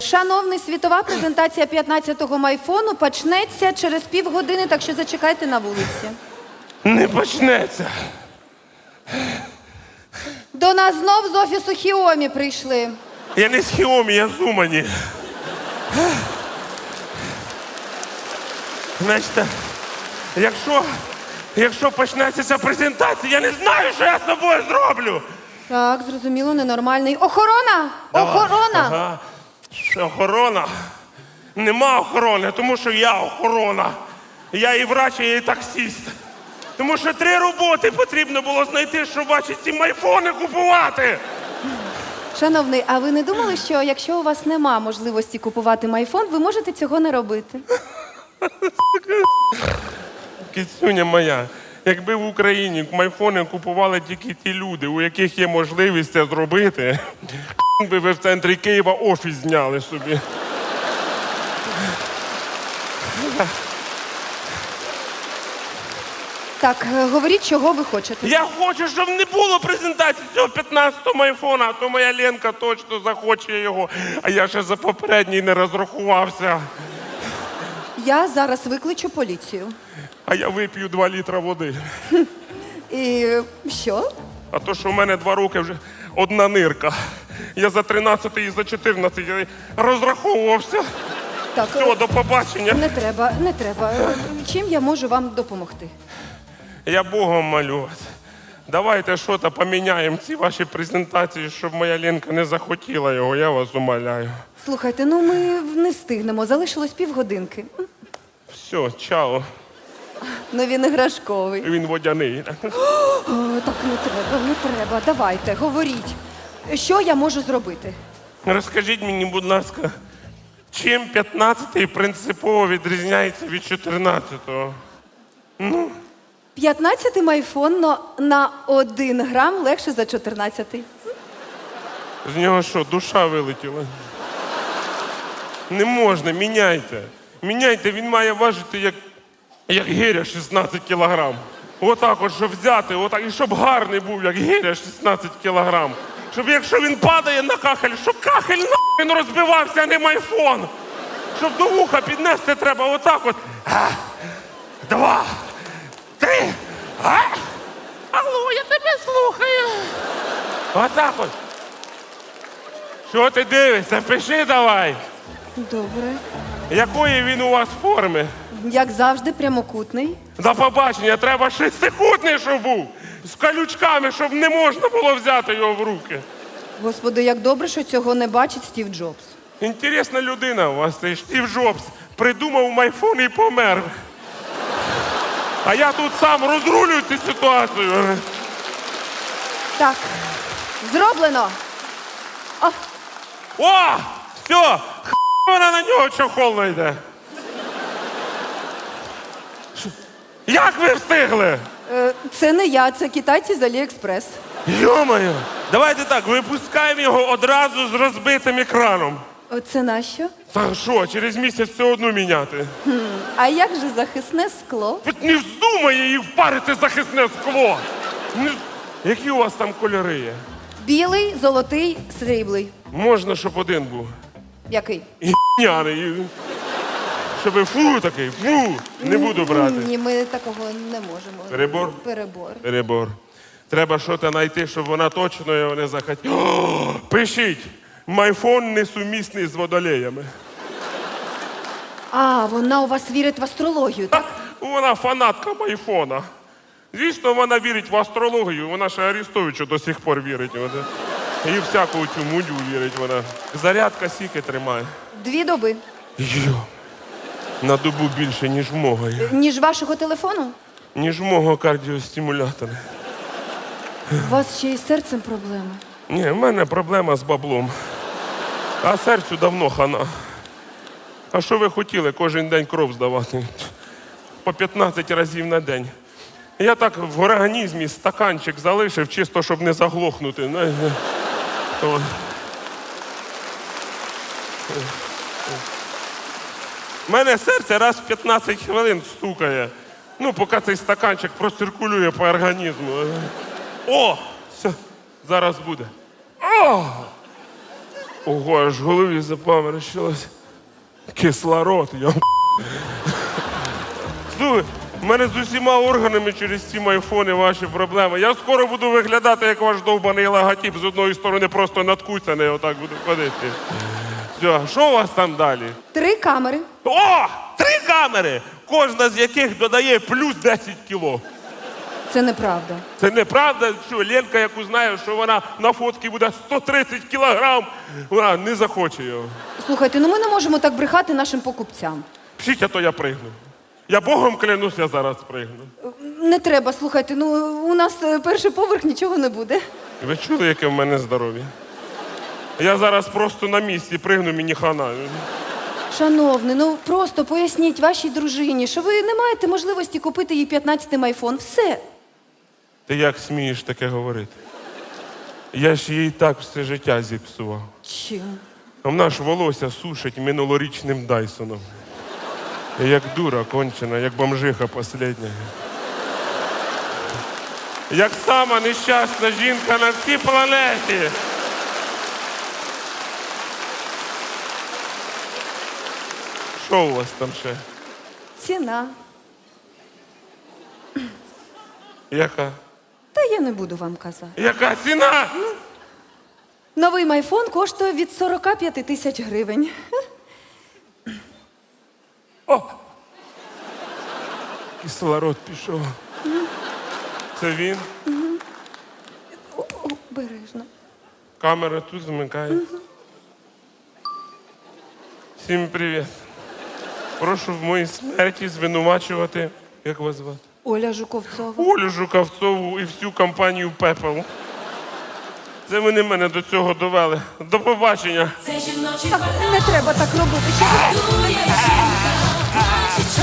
Шановний, світова презентація 15-го майфону почнеться через півгодини, так що зачекайте на вулиці. Не почнеться. До нас знов з офісу Хіомі прийшли. Я не з Хіомі, я з Умані. Значить, якщо, якщо почнеться ця презентація, я не знаю, що я з собою зроблю. Так, зрозуміло, ненормальний. Охорона! Охорона! Ага. Що, Охорона. Нема охорони, тому що я охорона. Я і врач, і таксіст. Тому що три роботи потрібно було знайти, щоб ваші ці майфони купувати. Шановний, а ви не думали, що якщо у вас нема можливості купувати майфон, ви можете цього не робити? Кицюня моя, якби в Україні майфони купували тільки ті люди, у яких є можливість це зробити, би ви в центрі Києва офіс зняли собі. Так, е, говоріть, чого ви хочете. Я хочу, щоб не було презентації цього 15-го айфона, а то моя Ленка точно захоче його, а я ще за попередній не розрахувався. Я зараз викличу поліцію. А я вип'ю 2 літра води. І що? А то, що в мене два роки вже одна нирка. Я за 13 і за 14 я розраховувався. Так, Все, до побачення. не треба, не треба. Е, Чим я можу вам допомогти? Я Богом молю вас. Давайте щось поміняємо ці ваші презентації, щоб моя Ленка не захотіла його, я вас умоляю. Слухайте, ну ми не встигнемо, залишилось півгодинки. Все, чао. Ну він іграшковий. Він водяний. О, так не треба, не треба. Давайте, говоріть. Що я можу зробити? Розкажіть мені, будь ласка, чим 15-й принципово відрізняється від 14-го? 15-й майфон но на один грам легше за 14-й. З нього що, душа вилетіла? Не можна, міняйте. Міняйте, він має важити як, як гиря 16 кілограм. Отак от, щоб взяти, отак, і щоб гарний був, як гиря 16 кілограм. Щоб якщо він падає на кахель, щоб кахель нахрен розбивався, а не майфон. Щоб до вуха піднести треба отак от. А, два, три. А? Алло, я тебе слухаю. Отак от. Що ти дивишся? Пиши давай. Добре. Якої він у вас форми? Як завжди, прямокутний. До побачення, треба шестикутний, щоб був. З колючками, щоб не можна було взяти його в руки. Господи, як добре, що цього не бачить Стів Джобс. Інтересна людина у вас цей Стів Джобс. Придумав майфон і помер. А я тут сам розрулюю цю ситуацію. Так, зроблено. О, О! Все! Вона на нього чохол найде. Як ви встигли? Е, це не я, це китайці з Аліекспрес. Йо-моє! Давайте так, випускаємо його одразу з розбитим екраном. О, Це нащо? Та що, через місяць все одно міняти. А як же захисне скло? От не вздумає її впарити захисне скло. Не- Які у вас там кольори є? Білий, золотий, сріблий. Можна, щоб один був. Який? І няний. Щоб фу такий, фу, не буду брати. Ні, ми такого не можемо. Перебор? Перебор. Перебор. Треба щось знайти, щоб вона точно його не захотіла. О, Пишіть, майфон несумісний з водолеями. А, вона у вас вірить в астрологію, так? Вона фанатка майфона. Звісно, вона вірить в астрологію, вона ще Арістовичу до сих пор вірить. Вона. І всяку цю мудю вірить вона. Зарядка сіки тримає. Дві доби. Йо. На добу більше, ніж мого. Е, Ніж вашого телефону? Ніж мого кардіостимулятора. У вас ще й з серцем проблеми. Ні, в мене проблема з баблом. А серцю давно хана. А що ви хотіли кожен день кров здавати? По 15 разів на день. Я так в організмі стаканчик залишив, чисто, щоб не заглохнути. знаєте. У мене серце раз в 15 хвилин стукає. Ну, поки цей стаканчик проциркулює по організму. О! Все, зараз буде. О! Ого, аж в голові запаморочилось. Кислород, я. Слухай, в мене з усіма органами через ці айфони ваші проблеми. Я скоро буду виглядати як ваш довбаний логотип. З одної сторони просто надкуцяний, отак буду ходити. Все, що у вас там далі? Три камери. О! Три камери! Кожна з яких додає плюс 10 кіло. Це неправда. Це неправда, що Ленка, яку знаю, що вона на фотці буде 130 кілограм, вона не захоче його. Слухайте, ну ми не можемо так брехати нашим покупцям. Пшіть, а то я пригну. Я Богом клянусь, я зараз пригну. Не треба, слухайте, ну у нас е, перший поверх нічого не буде. Ви чули, яке в мене здоров'я? Я зараз просто на місці пригну мені хана. Шановний, ну просто поясніть вашій дружині, що ви не маєте можливості купити їй 15-м айфон. Все. Ти як смієш таке говорити? Я ж їй так все життя зіпсував. Чим? А вона ж волосся сушить минулорічним Дайсоном. Як дура кончена, як бомжиха последня. Як сама нещасна жінка на всій планеті. Що у вас там ще? Ціна. Яка? Та я не буду вам казати. Яка ціна? Новий майфон коштує від 45 тисяч гривень. О! Кислород пішов. Це він. О, Обережно. Камера тут замикається. Всім привіт. Прошу в моїй смерті звинувачувати. Як вас звати? Оля Жуковцова. Олю Жукавцову і всю компанію Пепел. Це вони мене до цього довели. До побачення. Це жіночі Так, не треба так робити. Що ви- жартує жінка.